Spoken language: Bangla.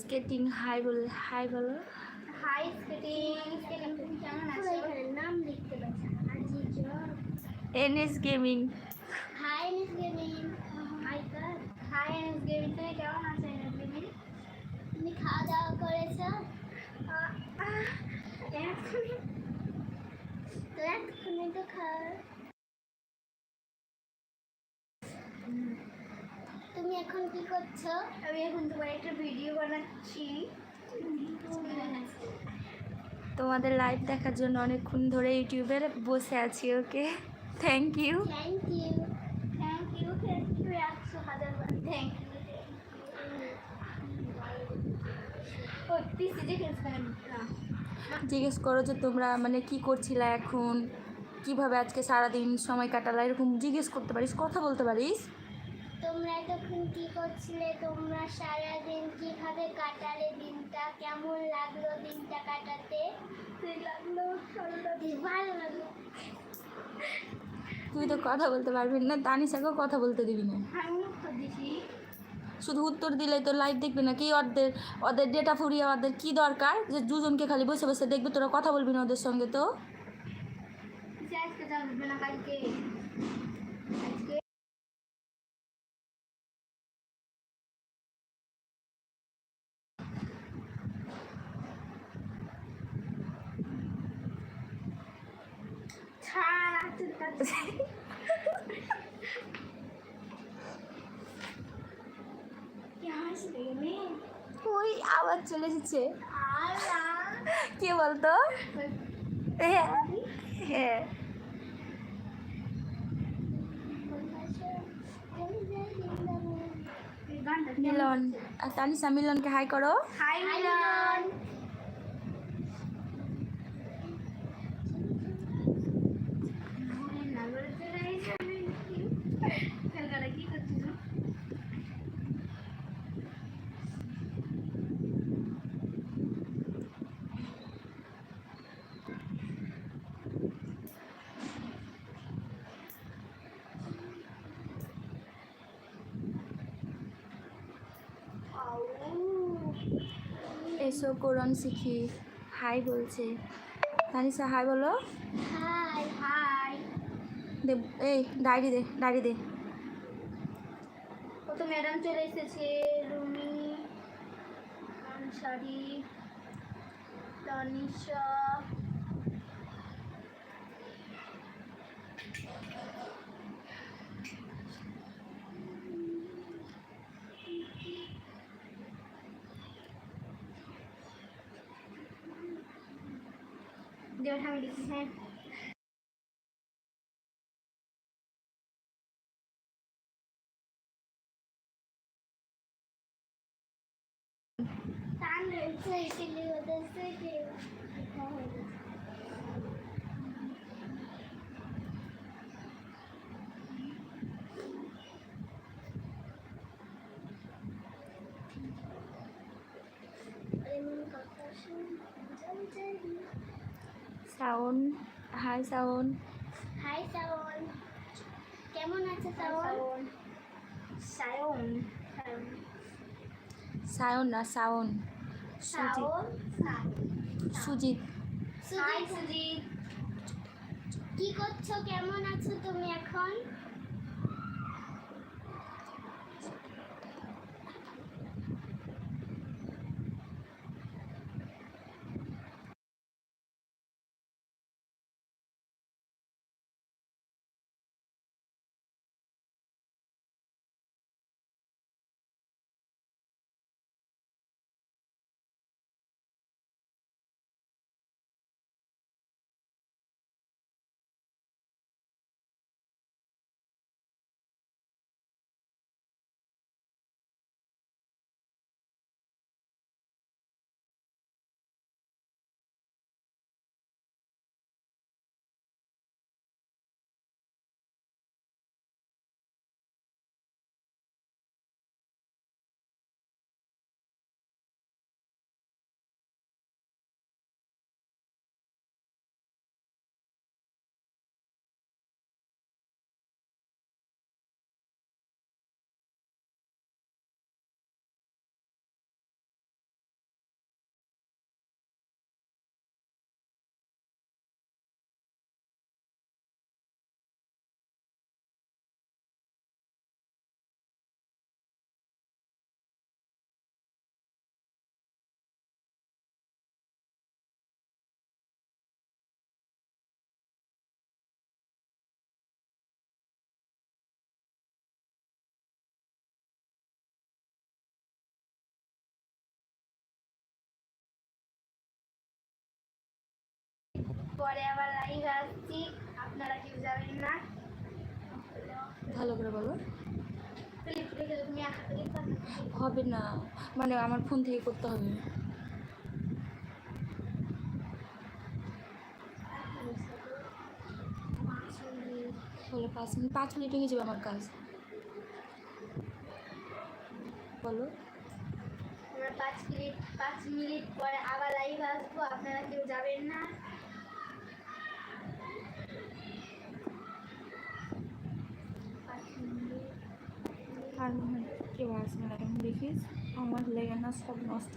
স্কেটিং হাই বল হাই বলো হাই স্কেটিং স্কেটিং কেমন আছো? নাম লিখতে NS gaming hi NS gaming hi কার হাই এনএস গেমিং তুমি কেমন আছো এনএস গেমিং তুমি খাওয়া দাওয়া করেছ? এতক্ষণে তো খাওয়া এখন কি করছ? আমি এখন তোমার একটা ভিডিও বানাচ্ছি। তোমাদের লাইভ দেখার জন্য অনেকক্ষণ ধরে ইউটিউবে বসে আছি okay thank you thank you thank you thank you একশো হাজার থ্যাংক ইউ ও পিসি দেখে না। জিজ্ঞেস করো যে তোমরা মানে কি করছিলা এখন? কীভাবে আজকে সারাদিন সময় কাটালা? এরকম জিজ্ঞেস করতে পারিস কথা বলতে পারিস? তোমরা এতক্ষণ কি করছিলে? তোমরা সারাদিন কীভাবে কাটালে দিনটা? কেমন লাগল দিনটা কাটাতে? লাগল ভালো লাগল। তুই তো কথা বলতে পারবি না তানিশাকেও কথা বলতে দিবি না। আমি উত্তর দিছি। শুধু উত্তর দিলে তো লাইভ দেখবি না কি ওদের ওদের ডেটা ফুরিয়ে ওদের কি দরকার? যে দুজনকে খালি বসে বসে দেখবি তোরা কথা বলবি না ওদের সঙ্গে তো? আজকে যাবে না কালকে আজকে ছাড় তুই ওই আবার চলে এসেছে। কে বলতো? হ্যাঁ। হ্যাঁ। মিলন। আর মিলনকে হাই করো। হাই মিলন কি করছিস এসো কোরআন শিখি। হাই বলছে। তানিসা হাই বলো। Hi hi. দে এই ডায়েরি দে ডায়েরি দে। কত ম্যাডাম চলে এসেছে Rumi Ansari Tanisha. দেওয়া আমি লিখি হ্যাঁ Tan relse geliyor, deste geliyor. সাউন hi সাউন হাই সাউন কেমন আছে সাউন সায়ন সায়ন না সাউন সুজিত। সুজিত। কি করছ? কেমন আছো তুমি এখন? পরে আবার লাইভ আসছি। আপনারা কেউ যাবেন না। ভালো করে বলো। হবে না। মানে আমার ফোন থেকে করতে হবে। বলো পাঁচ মিনিট পাঁচ মিনিট হয়ে যাবে আমার কাজ। বলো। পাঁচ মিনিট পাঁচ মিনিট পরে আবার লাইভ আসব। আপনারা কেউ যাবেন না পাঁচ মিনিট আর মনে হয় কেউ আসবে না এখন দেখিস আমার লেগে না সব নষ্ট